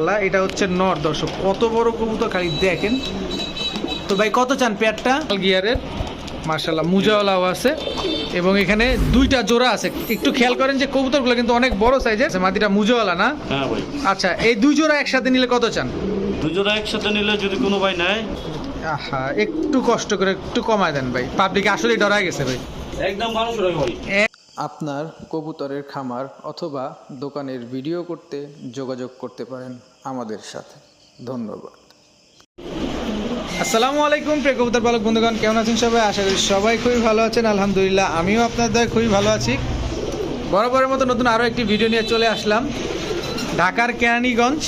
মাশাল্লাহ এটা হচ্ছে নর দর্শক। কত বড় কবুতর খালি দেখেন। তো ভাই কত চান পেয়ারটা? গিয়ারের মাশাল্লাহ মুজাওয়ালাও আছে। এবং এখানে দুইটা জোড়া আছে। একটু খেয়াল করেন যে কবুতরগুলো কিন্তু অনেক বড় সাইজের মাটিটা মুজাওয়ালা না? হ্যাঁ ভাই। আচ্ছা এই দুই জোড়া একসাথে নিলে কত চান? দুজোড়া একসাথে নিলে যদি কোনো ভাই নেয়। আহা একটু কষ্ট করে একটু কমায় দেন ভাই। পাবলিক আসলে ডরা গেছে ভাই। একদম টাকা ভাই। আপনার কবুতরের খামার অথবা দোকানের ভিডিও করতে যোগাযোগ করতে পারেন। আমাদের সাথে। ধন্যবাদ। আসসালামু আলাইকুম, প্রিয় কবুতর পালক বন্ধুগণ, কেমন আছেন সবাই? আশা করি সবাই খুবই ভালো আছেন। আলহামদুলিল্লাহ, আমিও আপনাদের খুবই ভালো আছি। বরাবরের মতো নতুন আরও একটি ভিডিও নিয়ে চলে আসলাম। ঢাকার কেরানীগঞ্জ।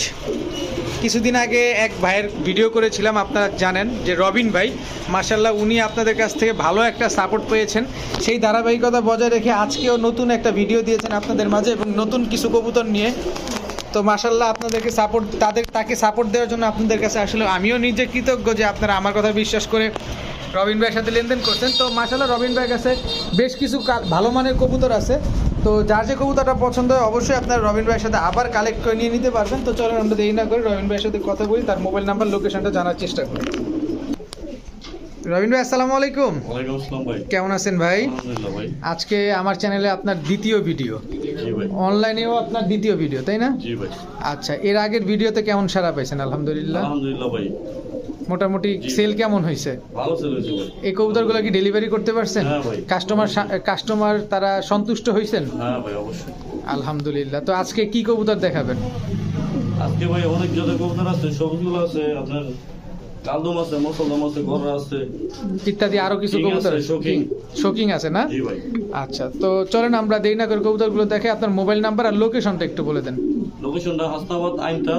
কিছুদিন আগে এক ভাইয়ের ভিডিও করেছিলাম, আপনারা জানেন যে রবিন ভাই। মার্শাল্লাহ উনি আপনাদের কাছ থেকে ভালো একটা সাপোর্ট পেয়েছেন। সেই ধারাবাহিকতা বজায় রেখে আজকেও নতুন একটা ভিডিও দিয়েছেন আপনাদের মাঝে এবং নতুন কিছু কবুতর নিয়ে তো মাসাল্লাহ আপনাদেরকে সাপোর্ট তাদের, তাকে সাপোর্ট দেওয়ার জন্য আপনাদের কাছে আসলে আমিও নিজে কৃতজ্ঞ যে আপনারা আমার কথা বিশ্বাস করে রবিন ভাইয়ের সাথে লেনদেন করছেন। তো মাসাল্লাহ রবিন ভাইয়ের কাছে বেশ কিছু ভালো মানের কবুতর আছে। তো যার যে কবুতরটা পছন্দ হয় অবশ্যই আপনারা রবিন ভাইয়ের সাথে আবার কালেক্ট করে নিয়ে নিতে পারবেন। তো চলুন আমরা দেরি না করে রবিন ভাইয়ের সাথে কথা বলি, তার মোবাইল নাম্বার লোকেশনটা জানার চেষ্টা করি। রবিন ভাই আসসালামু আলাইকুম। কেমন আছেন ভাই? আজকে আমার চ্যানেলে আপনার দ্বিতীয় ভিডিও। অনলাইনেও আপনার দ্বিতীয় ভিডিও তাই না? আচ্ছা এর আগের ভিডিওতে কেমন সারা পাইছেন? আলহামদুলিল্লাহ। মোটামুটি সেল কেমন হয়েছে এই কবুতরগুলো কি ডেলিভারি করতে পারছেন? হ্যাঁ ভাই। কাস্টমার কাস্টমার তারা সন্তুষ্ট হয়েছেন হ্যাঁ আলহামদুলিল্লাহ। তো আজকে কি কবুতর দেখাবেন? আজকে ভাই অনেক যত কবুতর আছে সবগুলো আছে আপনার কালদম আছে মসলদম আছে গররা আছে। ইত্যাদি আরও কিছু কবুতর? shocking। শোকিং আছে না? জি ভাই। আচ্ছা তো চলেন আমরা দেরি না করে কবুতরগুলো দেখে আপনার মোবাইল নাম্বার আর লোকেশনটা একটু বলে দেন। লোকেশনটা হাসনাবাদ আইনটা।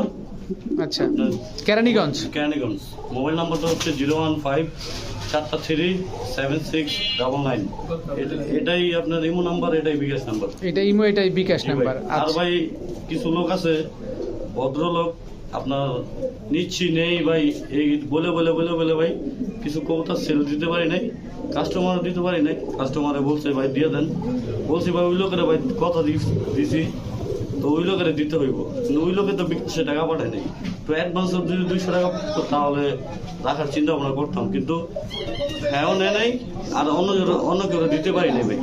আচ্ছা আপনার কেরানীগঞ্জ। মোবাইল নাম্বারটা হচ্ছে জিরো ওয়ান ফাইভ চারটা three seven six double nine. এটাই আপনার ইমো নাম্বার এটাই বিকাশ নাম্বার। এটা ইমো এটাই বিকাশ নাম্বার। আর আচ্ছা। ভাই কিছু লোক আছে ভদ্রলোক আপনার নিচ্ছি, নেই ভাই, এই বলে বলে বলে বলে ভাই, কিছু কবুতর সেল দিতে পারি নাই কাস্টমারও দিতে পারি নাই কাস্টমারে বলছে ভাই, দিয়ে দেন। বলছি ভাই, ওই লোকের ভাই কথা দিছি, তো ওই লোকের দিতে হইব। ওই লোকে তো সে টাকা পাঠায় নাই। তো অ্যাডভান্স যদি দুইশো টাকা তাহলে রাখার চিন্তা ভাবনা করতাম। কিন্তু হ্যাঁও নেয় নাই, আর অন্য অন্য কেউ দিতে পারি নাই ভাই।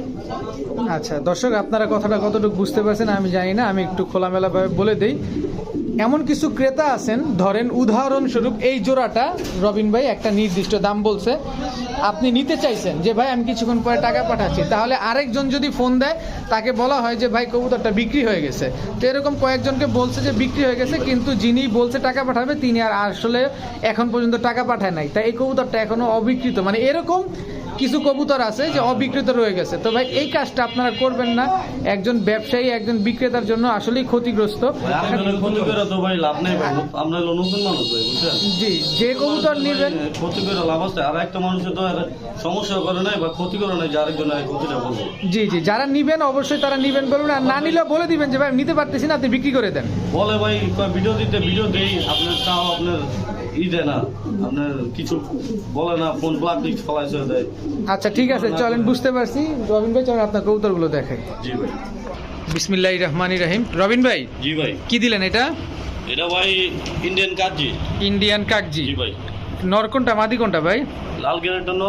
আচ্ছা দর্শক, আপনারা কথাটা কতটুকু বুঝতে পারছেন আমি জানি না, আমি একটু খোলামেলাভাবে বলে দেই। এমন কিছু ক্রেতা আছেন, ধরেন উদাহরণস্বরূপ এই জোড়াটা, রবিন ভাই, একটা নির্দিষ্ট দাম বলছে। আপনি নিতে চাইছেন যে, ভাই, আমি কিছুক্ষণ পরে টাকা পাঠাচ্ছি। তাহলে আরেকজন যদি ফোন দেয়, তাকে বলা হয় যে, ভাই, কবুতরটা বিক্রি হয়ে গেছে। তো এরকম কয়েকজনকে বলছে যে, বিক্রি হয়ে গেছে, কিন্তু যিনি বলছে টাকা পাঠাবে, তিনি আর আসলে এখন পর্যন্ত টাকা পাঠায় নাই। তাই এই কবুতরটা এখনও অবিকৃত মানে এরকম কিছু কবুতর আছে যে অবিকৃত রয়ে গেছে। তো ভাই এই কাজটা আপনারা করবেন না। একজন ব্যবসায়ী একজন বিক্রেতার জন্য আসলেই ক্ষতিগ্রস্ত। জি যে কবুতর নেবেন ক্ষতি করে লাভ আছে। আর একটা মানুষের তো আর সমস্যা করে নাই বা ক্ষতি করে নাই যে আরেকজনের এই ক্ষতিটা বলব। জি জি যারা নিবেন অবশ্যই তারা নিবেন বলবেন আর না নিলে বলে দিবেন যে ভাই নিতে পারতেছি না আপনি বিক্রি করে দেন। বলে ভাই ভিডিও দিতে ভিডিও দেই। আপনার তাও আপনার ই দেয় না। আপনার কিছু বলে না ফোন ব্লাক ফলাইছে দেয়। আচ্ছা ঠিক আছে চলেন বুঝতে পারছি। রবিন ভাই চলেন আপনার কবুতরগুলো দেখাই। জি ভাই। বিসমিল্লাহ রহমান রাহিম। রবিন ভাই জি ভাই। কি দিলেন এটা? এটা ভাই ইন্ডিয়ান কাকজি। ইন্ডিয়ান কাকজি। জি ভাই। নর কোনটা মাদি কোনটা ভাই? লাল গিয়ারের জন্য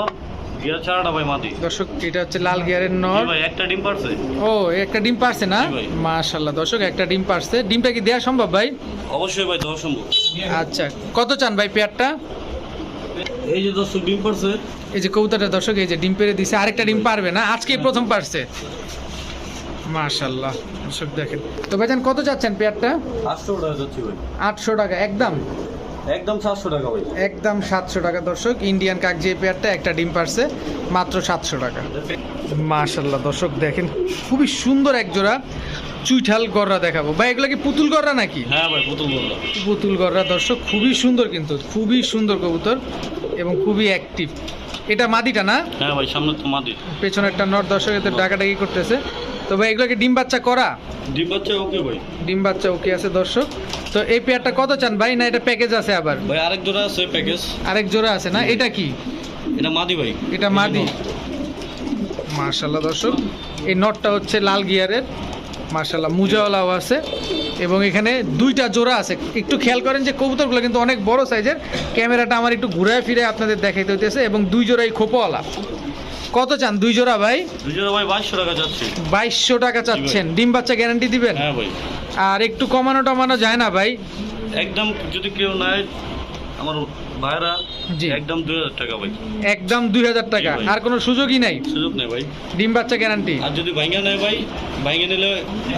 গিয়ার ছাড়াটা ভাই মাটি দর্শক এটা হচ্ছে লাল গিয়ারের নর। ভাই একটা ডিম পারছে। ও একটা ডিম পারছে না। মাশাল্লাহ দর্শক একটা ডিম পারছে। ডিমটা কি দেওয়া সম্ভব ভাই? অবশ্যই ভাই দেওয়া সম্ভব। আচ্ছা কত চান ভাই পেয়ারটা? এই যে দর্শক ডিম পারছে। এই যে কবুতরটা দর্শক এই যে ডিম পেরে দিছে আরেকটা ডিম পারবে না? আজকেই প্রথম পারছে। মাশাল্লাহ দর্শক দেখেন। তো ভাইজান কত চাচ্ছেন পেয়ারটা? আটশো টাকা যাচ্ছি ভাই। আটশো টাকা একদম? একদম সাতশো টাকা ভাই। একদম সাতশো টাকা দর্শক। ইন্ডিয়ান কাকজি এই পেয়ারটা একটা ডিম পারছে মাত্র সাতশো টাকা। মাশাল্লাহ দর্শক দেখেন খুবই সুন্দর এক জোড়া চুইঠাল গররা দেখাবো। ভাই এগুলো কি পুতুল গররা নাকি? হ্যাঁ ভাই পুতুল বললাম পুতুল গররা দর্শক খুবই সুন্দর কিন্তু খুবই সুন্দর কবুতর এবং খুবই অ্যাক্টিভ এটা মাদিটা না? হ্যাঁ ভাই সামনে তো মাদি। পেছনে একটা নর দর্শক এদের ডাকাডাকি করতেছে। তো ভাই এগুলোকে ডিম বাচ্চা করা? ডিম বাচ্চা ওকে ভাই। ডিম বাচ্চা ওকে আছে দর্শক। তো এই পেয়ারটা কত চান ভাই? না এটা প্যাকেজ আছে আবার? ভাই আরেক জোড়া আছে প্যাকেজ আরেক জোড়া আছে না? এটা কি? এটা মাদি ভাই। এটা মাদি। মার্শাল্লাহ দর্শক। এই নটটা হচ্ছে লাল গিয়ারের। মার্শাল্লাহ মুজাওয়ালাও আছে। এবং এখানে দুইটা জোড়া আছে। একটু খেয়াল করেন যে কবুতরগুলো কিন্তু অনেক বড় সাইজের। ক্যামেরাটা আমার একটু ঘুরায় ফিরে আপনাদের দেখাইতে হইতেছে। এবং দুই জোড়াই খোপওয়ালা। কত চান? দুই জোড়া ভাই? দুজনে ভাই বাইশশো টাকা যাচ্ছে। বাইশশো টাকা চাচ্ছেন। ডিম বাচ্চা গ্যারান্টি দিবেন? হ্যাঁ ভাই। আর একটু কমানো টমানো যায় না ভাই? একদম যদি কেউ নেয় আমার ভাইরা জি। একদম দুই হাজার টাকা ভাই। একদম দুই হাজার টাকা। আর কোনো সুযোগই নাই? সুযোগ নেই ভাই। ডিম বাচ্চা গ্যারান্টি আর যদি ভাঙ্গা নেয় ভাই ভাঙ্গা নিলে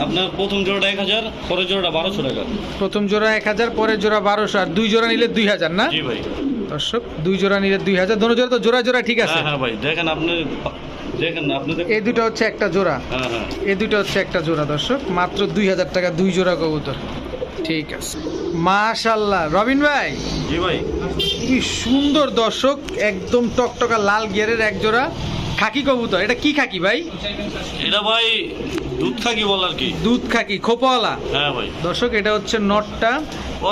আপনার প্রথম জোড়া এক হাজার পরের জোড়াটা বারোশো টাকা। প্রথম জোড়া এক হাজার পরের জোড়া বারোশো। আর দুই জোড়া নিলে দুই হাজার না? জি ভাই। দর্শক দুই জোড়া নিলে দুই হাজার দোনো জোড়া তো জোড়া জোড়া ঠিক আছে। হ্যাঁ হ্যাঁ ভাই দেখেন আপনি দেখেন আপনি এই দুটো হচ্ছে একটা জোড়া। হ্যাঁ হ্যাঁ। এই দুটো হচ্ছে একটা জোড়া দর্শক মাত্র দুই হাজার টাকা দুই জোড়া কবুতর। ঠিক আছে। মাশাল্লাহ রবিন ভাই? জি ভাই। কি সুন্দর দর্শক একদম টকটকা লাল গিয়ারের এক জোড়া খাকি কবুতর। এটা কি খাকি ভাই? এটা ভাই দুধ থাকি বল আর কি। দুধ খাকি খোপাওয়ালা। হ্যাঁ ভাই। দর্শক এটা হচ্ছে নটটা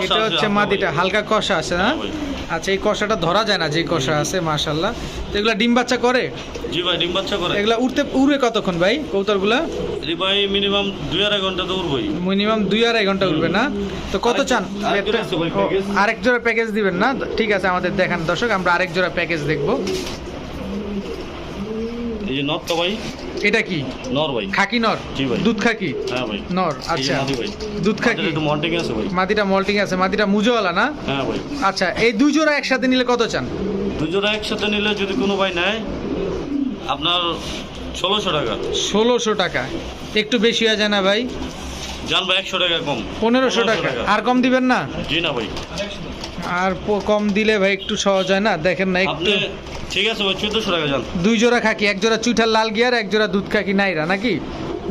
এটা হচ্ছে মাদিটা হালকা কষা আছে না হ্যাঁ। আচ্ছা এই কষাটা ধরা যায় না যে কষা আছে মাশাল্লাহ তো এগুলা ডিম বাচ্চা করে? জি ভাই ডিম বাচ্চা করে। এগুলা উড়তে উড়ে কতক্ষণ ভাই কবুতরগুলা? জি ভাই মিনিমাম দুই আড়াই ঘণ্টা তো উড়বই। মিনিমাম দুই আড়াই ঘণ্টা উড়বে না? তো কত চান? আরেক জোড়া প্যাকেজ দিবেন না? ঠিক আছে আমাদের দেখান দর্শক আমরা আরেক জোড়া প্যাকেজ দেখব। এই যে নটটা ভাই। এটা কি? নর ভাই। খাকি নর? জি ভাই। দুধ খাকি? হ্যাঁ ভাই। নর আচ্ছা। দুধ খাকি? একটু আছে ভাই। মাদিটা মল্টিং আছে। মাদিটা মুজোওয়ালা না? হ্যাঁ ভাই। আচ্ছা এই দুই জোড়া একসাথে নিলে কত চান? দুজোড়া একসাথে নিলে যদি কোনো ভাই নেয় আপনার ষোলোশো টাকা। ষোলোশো টাকা। একটু বেশি হয়ে যায় না ভাই? জানব একশো টাকা কম। পনেরোশো টাকা। আর কম দিবেন না? জি না ভাই। আর কম দিলে ভাই একটু সহজ হয় না? দেখেন না একটু ঠিক আছে ভাই চোদ্দশো টাকা যান দুই জোড়া খাকি এক জোড়া চুইঠার লাল গিয়ার এক জোড়া দুধ খাকি নাইরা নাকি?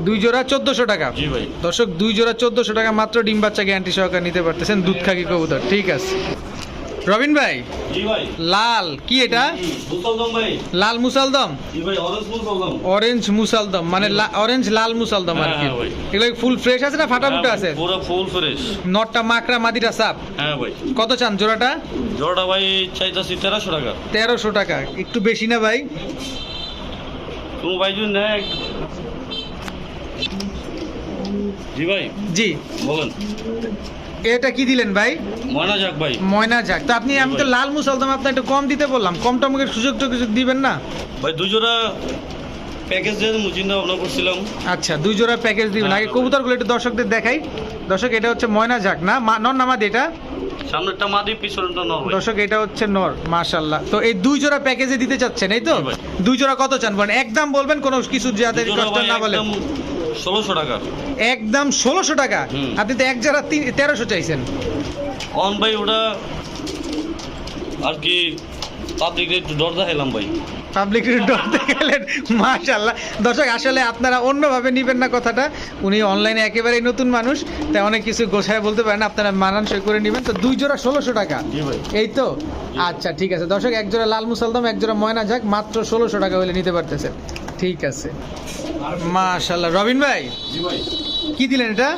দুই জোড়া চোদ্দশো টাকা। জি ভাই। দর্শক দুই জোড়া চোদ্দশো টাকা মাত্র ডিম বাচ্চা গ্যারান্টি সহকারে নিতে পারতেছেন দুধ খাকি কবুতর। ঠিক আছে। রবিন ভাই? লাল। কি এটা? লাল মুসালদম? অরেঞ্জ মুসলদম। মানে অরেঞ্জ লাল মুসালদম আর কি। হ্যাঁ। এগুলো ফুল ফ্রেশ আছে না ফাটা ফুটা আছে? পুরো ফুল ফ্রেশ নটটা মাকড়া মাদিটা সাপ? হ্যাঁ ভাই। কত চান জোড়াটা? জোড়াটা ভাই চাইতাছি তেরোশো টাকা। তেরোশো টাকা। একটু বেশি না ভাই? তুমি ভাই যদি নেয় জি ভাই। জি। বলেন। এটা কি দিলেন ভাই? ময়না যাক ভাই। ময়না যাক। তো আপনি আমি তো লাল মুসালদম আপনার একটু কম দিতে বললাম। কম টমকের সুযোগ টুযোগ দিবেন না। ভাই দুজোড়া প্যাকেজ দিয়ে চিন্তা ভাবনা করছিলাম। আচ্ছা দুই জোড়া প্যাকেজ দিবেন। আগে কবুতরগুলো একটু দর্শকদের দেখাই। দর্শক এটা হচ্ছে ময়না ঝাক না? নর নামাদ এটা? সামনেরটা মাদি পিছনেরটা নর দর্শক এটা হচ্ছে নর মাশাল্লাহ তো এই দুই জোড়া প্যাকেজে দিতে চাচ্ছেন এই তো? দুই জোড়া কত চান বলেন? একদম বলবেন কোনো কিছু যাদের কষ্ট না বলেন। ষোলোশো টাকা একদম ষোলোশো টাকা? আপনি তো এক তিন তেরোশো চাইছেন। অন ভাই ওটা আর কি পাবলিক একটু ডর দেখাইলাম ভাই। পাবলিক মাশাল্লাহ দর্শক আসলে আপনারা অন্যভাবে নিবেন না কথাটা। উনি অনলাইনে একেবারেই নতুন মানুষ তাই অনেক কিছু গোছায় বলতে পারেন আপনারা মানানসই করে নেবেন। তো দুই জোড়া ষোলোশো টাকা? এই তো? আচ্ছা ঠিক আছে। দর্শক এক জোড়া লাল মুসালদম এক জোড়া ময়না ঝাক মাত্র ষোলোশো টাকা হলে নিতে পারতেছেন। ঠিক আছে। মাশাল্লাহ রবিন ভাই জি ভাই কি দিলেন এটা?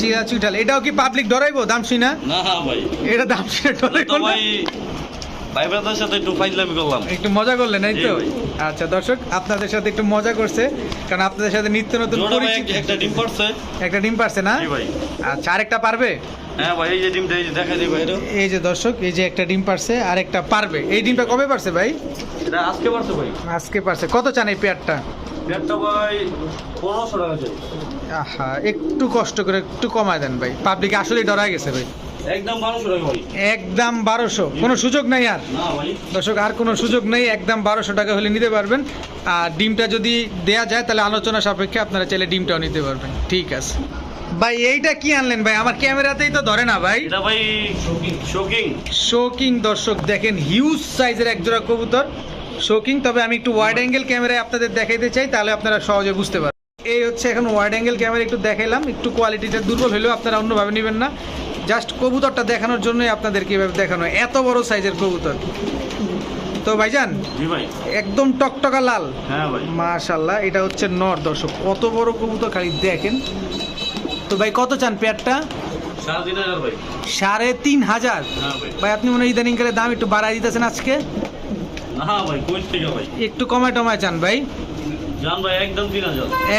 চিরা চুইটাল এটাও কি পাবলিক ডরাইবো দাম শুই না? না ভাই। এটা দাম শুনে ডরাইবো ভাই ভাই সাথে একটু ফাইজলামি করলাম। একটু মজা করলেন এই তো? আচ্ছা দর্শক আপনাদের সাথে একটু মজা করছে কারণ আপনাদের সাথে নিত্য নতুন পরিচিত একটা ডিম পারছে। একটা ডিম পারছে না? জি ভাই। আচ্ছা আরেকটা পারবে? হ্যাঁ ভাই এই যে ডিমটা এই যে দেখা দিই ভাই এই যে দর্শক এই যে একটা ডিম পারছে আরেকটা পারবে। এই ডিমটা কবে পারছে ভাই? এটা আজকে পারছে ভাই। আজকে পারছে। কত চান এই পেয়ারটা? পেটটা ভাই পনেরোশো টাকা চাই। আহা একটু কষ্ট করে একটু কমায় দেন ভাই। পাবলিক আসলে ডরায় গেছে ভাই। একদম বারোশো একদম বারোশো। কোনো সুযোগ নাই আর। দর্শক আর কোনো সুযোগ নেই। একদম বারোশো টাকা হলে নিতে পারবেন। আর ডিমটা যদি দেয়া যায় তাহলে আলোচনা সাপেক্ষে আপনারা চাইলে ডিমটাও নিতে পারবেন। ঠিক আছে। ভাই এইটা কি আনলেন ভাই? আমার ক্যামেরাতেই তো ধরে না ভাই। এটা ভাই শোকিং শোকিং শোকিং দর্শক দেখেন হিউজ সাইজের একজোড়া কবুতর। শোকিং তবে আমি একটু ওয়াইড অ্যাঙ্গেল ক্যামেরায় আপনাদের দেখাইতে চাই তাহলে আপনারা সহজে বুঝতে পারবেন। এই হচ্ছে এখন ওয়াইড অ্যাঙ্গেল ক্যামেরা একটু দেখাইলাম একটু কোয়ালিটিটা দুর্বল হলেও আপনারা অন্যভাবে নেবেন না। জাস্ট কবুতরটা দেখানোর জন্যই আপনাদেরকে এভাবে দেখানো। এত বড় সাইজের কবুতর। তো ভাইজান একদম টকটকা লাল। হ্যাঁ ভাই। মাশাল্লাহ এটা হচ্ছে নর দর্শক কত বড় কবুতর খালি দেখেন। তো ভাই, কত চান পেয়ারটা? সাড়ে তিন হাজার। ভাই ভাই ভাই আপনি মনে ইদানিং কালে দাম একটু বাড়াই দিতেছেন আজকে? ভাই ভাই একটু কমায় টমায় চান ভাই।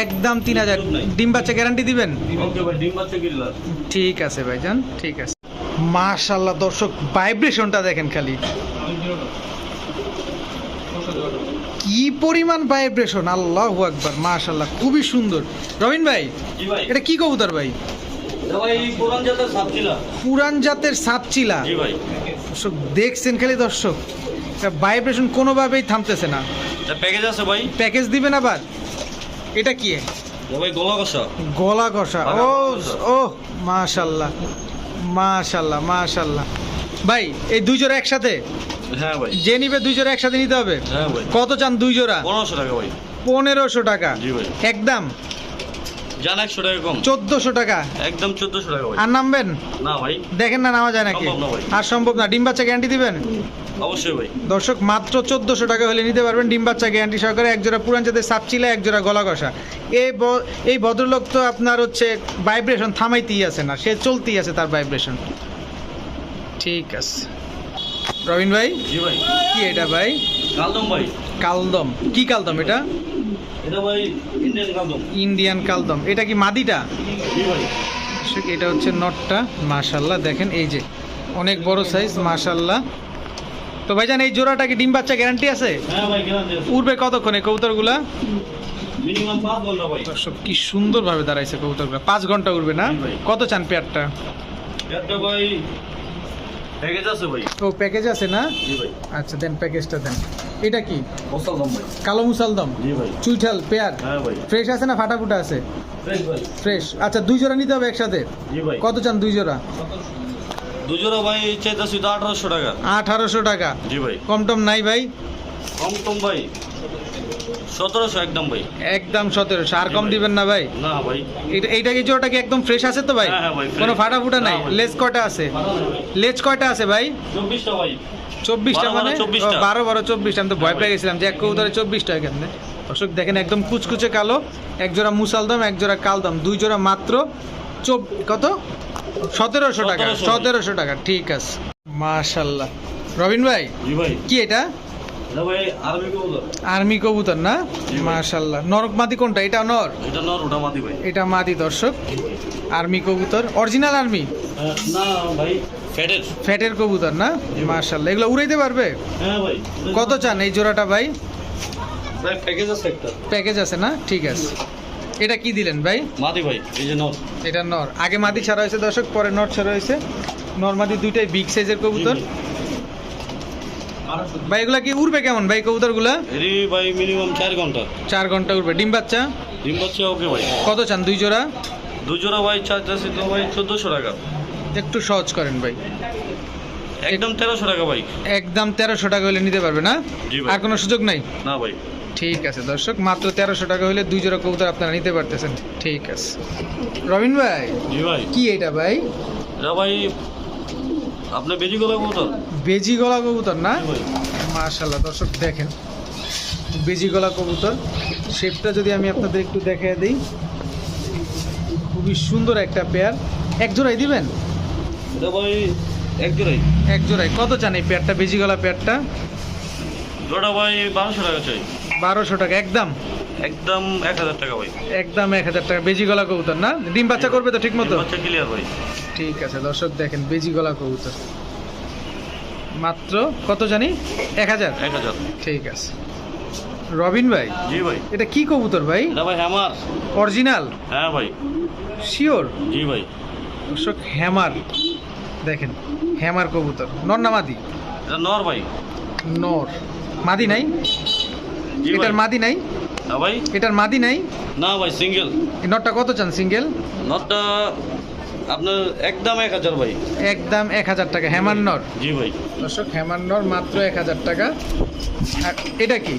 একদম তিন হাজার। ডিম বাচ্চা গ্যারান্টি দিবেন? ভাই ঠিক আছে ভাইজান, ঠিক আছে। মাশাল্লাহ দর্শক, ভাইব্রেশনটা দেখেন খালি। কি পরিমাণ ভাইব্রেশন আল্লাহ আকবার মাশাল্লাহ খুবই সুন্দর। রবিন ভাই এটা কি কবুতর ভাই? পুরান জাতের সাপচিলা। দর্শক দেখছেন খালি দর্শক ভাইব্রেশন কোনোভাবেই থামতেছে না। প্যাকেজ আছে ভাই। প্যাকেজ দিবেন আবার? এটা কি? গলা কষা গলা কষা ও। ও মাশাল্লাহ মাশাল্লাহ মাশাল্লাহ ভাই এই দুই জোড়া একসাথে? হ্যাঁ ভাই। যে নিবে দুই জোড়া একসাথে নিতে হবে? হ্যাঁ ভাই। কত চান দুই জোড়া? পনেরোশো টাকা ভাই। পনেরোশো টাকা। জি ভাই। একদম জান একশো টাকা কম। চোদ্দশো টাকা। একদম চোদ্দশো টাকা ভাই। আর নামবেন? না ভাই। দেখেন না নামা যায় নাকি। আর সম্ভব না। ডিম বাচ্চা গ্যারান্টি দিবেন? অবশ্যই ভাই। দর্শক মাত্র চোদ্দশো টাকা হলে নিতে পারবেন ডিম বাচ্চা গ্যারান্টি সহকারে। এক জোড়া পুরান জাতের সাপচিলা এক জোড়া গলা কষা এই এই ভদ্রলোক তো আপনার হচ্ছে ভাইব্রেশন থামাইতেই আছে না। সে চলতেই আছে তার ভাইব্রেশন ঠিক আছে। রবিন ভাই? জি ভাই। কি এটা ভাই? কালদম ভাই। কালদম। কি কালদম এটা? এটা ভাই ইন্ডিয়ান কালদম। ইন্ডিয়ান কালদম। এটা কি মাদিটা? জি ভাই। এটা হচ্ছে নটটা। মাশাল্লাহ দেখেন এই যে। অনেক বড় সাইজ মাশাল্লাহ তো ভাই ভাইজান এই জোড়াটা কি ডিম বাচ্চা গ্যারান্টি আছে? হ্যাঁ ভাই গ্যারান্টি আছে। উড়বে কতক্ষণে কবুতরগুলা? মিনিমাম পাঁচ ঘণ্টা ভাই। দর্শক কি সুন্দরভাবে দাঁড়াইছে কবুতরগুলা। পাঁচ ঘণ্টা উড়বে না? কত চান পেয়ারটা ভাই প্যাকেজ আছে ভাই। ও প্যাকেজ আছে না? জি ভাই। আচ্ছা দেন প্যাকেজটা দেন। এটা কি? মুসালদম ভাই। কালো মুসালদম? জি ভাই। চুইঠাল পেয়ার? হ্যাঁ ভাই। ফ্রেশ আছে না ফাটাফুটা আছে? ফ্রেশ ভাই। ফ্রেশ আচ্ছা দুই জোড়া নিতে হবে একসাথে? জি ভাই। কত চান দুই জোড়া? দুজোড়া ভাই চাইতেছি তো আঠারোশো টাকা। আঠারোশো টাকা। জি ভাই। কম টম নাই ভাই? কম টম ভাই। সতেরোশো একদম ভাই। একদম সতেরোশো। আর কম দিবেন না ভাই? না ভাই। এটা এইটা কি জোড়াটা কি একদম ফ্রেশ আছে তো ভাই? ভাই, fresh। কোনো ফাটা ফুটা নাই? লেজ কয়টা আছে? লেজ কয়টা আছে ভাই? চব্বিশটা ভাই। চব্বিশটা বারো, বারো, মানে? চব্বিশটা। বারো বারো চব্বিশটা। আমি তো ভয় হ্যাঁ, পেয়ে গেছিলাম যে এক কবুতরে চব্বিশটা এখানে দর্শক দেখেন একদম কুচকুচে কালো এক জোড়া মুসালদম এক জোড়া কালদম দুই জোড়া মাত্র চব কত? সতেরোশো টাকা। সতেরোশো। টাকা ঠিক আছে। মাশাল্লাহ। রবিন ভাই। কি এটা? আর্মি কবুতর না? মাশাল্লাহ নরক মাদি কোনটা? এটা নর? এটা নর ওটা মাদি ভাই। এটা মাদি দর্শক। আর্মি কবুতর। Original army? না ভাই ফ্যাটের। ফ্যাটের কবুতর না। মাশাল্লাহ এগুলো উড়াইতে পারবে? হ্যাঁ ভাই কত চান এই জোড়াটা ভাই? ভাই প্যাকেজ আছে একটা। প্যাকেজ আছে না? ঠিক আছে। এটা কি দিলেন ভাই? মাদি ভাই এই যে নর। এটা নর। আগে মাদি ছাড়া হয়েছে দর্শক পরে নর ছাড়া হয়েছে। নর মাদি দুইটাই বিগ সাইজের কবুতর। ভাই এগুলা কি উড়বে কেমন ভাই কবুতরগুলা? এরই ভাই মিনিমাম চার ঘণ্টা। চার ঘণ্টা উড়বে। ডিম বাচ্চা? ডিম বাচ্চা ওকে ভাই। কত চান? দুই জোড়া? দুজোড়া ভাই চাইতেছি তো ভাই চোদ্দোশো টাকা। একটু সহজ করেন ভাই। একদম তেরোশো টাকা ভাই। একদম তেরোশো টাকা হলে নিতে পারবে না? জি ভাই। আর কোনো সুযোগ নাই? না ভাই। ঠিক আছে দর্শক মাত্র তেরোশো টাকা হলে দুই জোড়া কবুতর আপনারা নিতে পারতেছেন। ঠিক আছে। রবিন ভাই জি ভাই। কি এটা ভাই? এটা ভাই আপনার বেজি গলা কবুতর? বেজি গলা কবুতর না? মাশাল্লাহ দর্শক দেখেন। বেজি গলা কবুতর। শেপটা যদি আমি আপনাদের একটু দেখায় দিই। খুবই সুন্দর একটা পেয়ার। এক জোড়াই দিবেন? ভাই এক জোড়াই। এক জোড়াই। কত চান এই পেয়ারটা বেজি গলা পেয়ারটা? জোড়া ভাই বারোশো টাকা চাই। বারোশো টাকা একদম? একদম এক হাজার টাকা ভাই। একদম এক হাজার টাকা। বেজি গলা কবুতর না? ডিম বাচ্চা করবে তো ঠিক মতো বাচ্চা ক্লিয়ার ভাই। ঠিক আছে দর্শক দেখেন বেজি গলা কবুতর। মাত্র কত জানি? এক হাজার। এক হাজার। ঠিক আছে। রবিন ভাই জি ভাই। এটা কি কবুতর ভাই? এটা ভাই হ্যামার। অরিজিনাল? হ্যাঁ ভাই। শিওর? জি ভাই। দর্শক হ্যামার। দেখেন হ্যামার কবুতর। নর না মাদি? এটা নর ভাই। নর। মাদি নাই? এটার মাদি নাই? না ভাই। এটার মাদি নাই? না ভাই সিঙ্গেল। নরটা কত চান সিঙ্গেল? নটটা আপনার একদম এক হাজার ভাই। একদম এক হাজার টাকা হ্যামার নর জি ভাই। দর্শক হ্যামার নর মাত্র এক হাজার টাকা। আর এটা কি?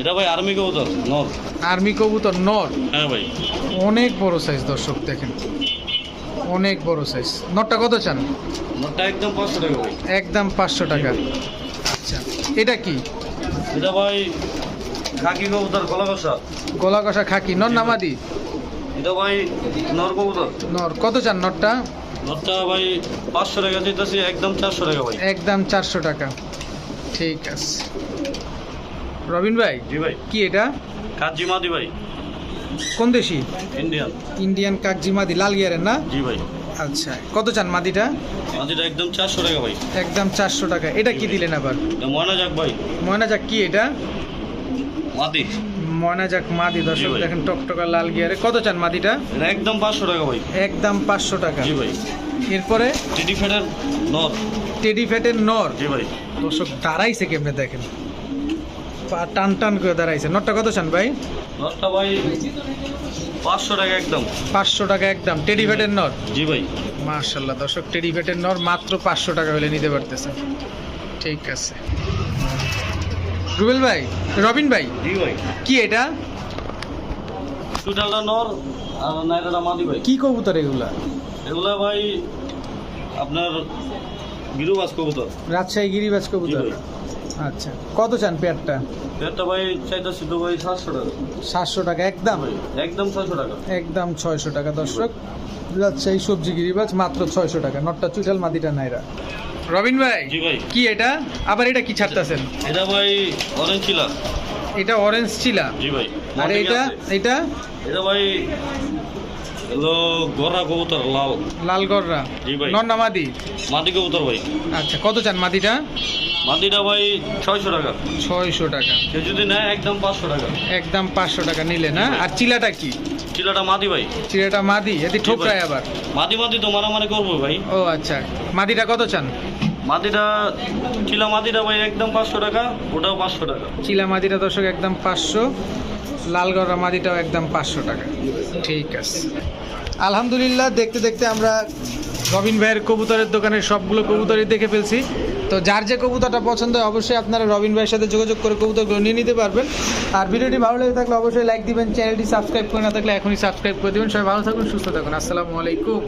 এটা ভাই আর্মি কবুতর নর আর্মি কবুতর নর হ্যাঁ ভাই। অনেক বড় সাইজ দর্শক দেখেন। অনেক বড় সাইজ নটটা কত চান? নটটা একদম পাঁচশো টাকা ভাই। একদম পাঁচশো টাকা। আচ্ছা এটা কি? এটা ভাই খাকি কবুতর গলা কষা গলা কষা খাকি নর না মাদি? এটা ভাই নর কবুতর। নর কত চান নটটা নটটা ভাই পাঁচশো টাকা দিতেছি একদম চারশো টাকা ভাই। একদম চারশো টাকা। ঠিক আছে। রবিন ভাই জি ভাই। কি এটা? কাজি মাদি ভাই। কোন দেশি? ইন্ডিয়ান। ইন্ডিয়ান কাকজি মাদি লাল গিয়ারের না? জি ভাই। আচ্ছা কত চান মাদিটা? মাদিটা একদম চারশো টাকা ভাই। একদম চারশো টাকা। এটা কি দিলেন আবার? ময়না যাক ভাই। ময়না যাক কি এটা? মাদি। ময়না যাক মাদি দর্শক দেখেন টকটকা লাল গিয়ারে। কত চান মাদিটা? একদম পাঁচশো টাকা ভাই। একদম পাঁচশো টাকা। জি ভাই। এরপরে? টিডি ফেডার নর। টেডি ফ্যাটের নর। জি ভাই। দর্শক দাঁড়াইছে কেমনে দেখেন? পা টান টান করে দাঁড়াইছে। নটটা কত চান ভাই? নরটা ভাই পাঁচশো টাকা একদম। পাঁচশো টাকা একদম। টেডি ফ্যাটের নর। জি ভাই। মার্শাল্লাহ দর্শক টেডি ফ্যাটের নর মাত্র পাঁচশো টাকা হলে নিতে পারতেছে। ঠিক আছে। রুবেল ভাই রবিন ভাই? কি এটা? টোটালটা নর আর নাইরাটা মাদি ভাই। কি কবুতর এগুলা? এগুলা ভাই আপনার গিরুবাস কবুতর। রাজশাহী গিরিবাজ জি কবুতর? আচ্ছা। কত চান পেয়ারটা? একটা ভাই চাইতেছি তো ভাই সাতশো টাকা। সাতশো টাকা একদম? একদম ছয়শো টাকা। একদম ছয়শো টাকা দর্শক। রাজশাহী সবজি গিরিবাজ মাত্র ছয়শো টাকা। নটটা চুটাল মাদিটা নাইরা। রবিন ভাই জি ভাই। কি এটা? আবার এটা কি ছাড়তেছেন? এটা ভাই অরেঞ্জ ছিলা। এটা অরেঞ্জ চিলা জি ভাই আর এটা? এটা? এটা ভাই হলো গররা কবুতর লাল। লালগড়রা জি ভাই। নন্না মাদি? মাদি কবুতর ভাই। আচ্ছা কত চান মাদিটা মাদিটা ভাই ছয়শো টাকা। ছয়শো টাকা। কেউ যদি নেয় একদম পাঁচশো টাকা। একদম পাঁচশো টাকা নিলে না? আর চিলাটা কি? চিলাটা মাদি ভাই। চিলাটা মাদি? এদি ঠোকরায় আবার। মাদি মাদি তো মারামারি করব ভাই। ও আচ্ছা। মাদিটা কত চান? মাদিটা চিলা মাদিটা ভাই একদম পাঁচশো টাকা ওটাও পাঁচশো টাকা। চিলা মাদিটা দর্শক একদম পাঁচশো লালগড়া মাদিটাও একদম পাঁচশো টাকা। ঠিক আছে। আলহামদুলিল্লাহ দেখতে দেখতে আমরা রবিন ভাইয়ের কবুতরের দোকানের সবগুলো কবুতরই দেখে ফেলছি। তো যার যে কবুতরটা পছন্দ হয়, অবশ্যই আপনারা রবিন ভাইয়ের সাথে যোগাযোগ করে কবুতরগুলো নিয়ে নিতে পারবেন। আর ভিডিওটি ভালো লেগে থাকলে অবশ্যই লাইক দিবেন, চ্যানেলটি সাবস্ক্রাইব করে না থাকলে এখনই সাবস্ক্রাইব করে দেবেন। সবাই ভালো থাকুন, সুস্থ থাকুন। আসসালামু আলাইকুম।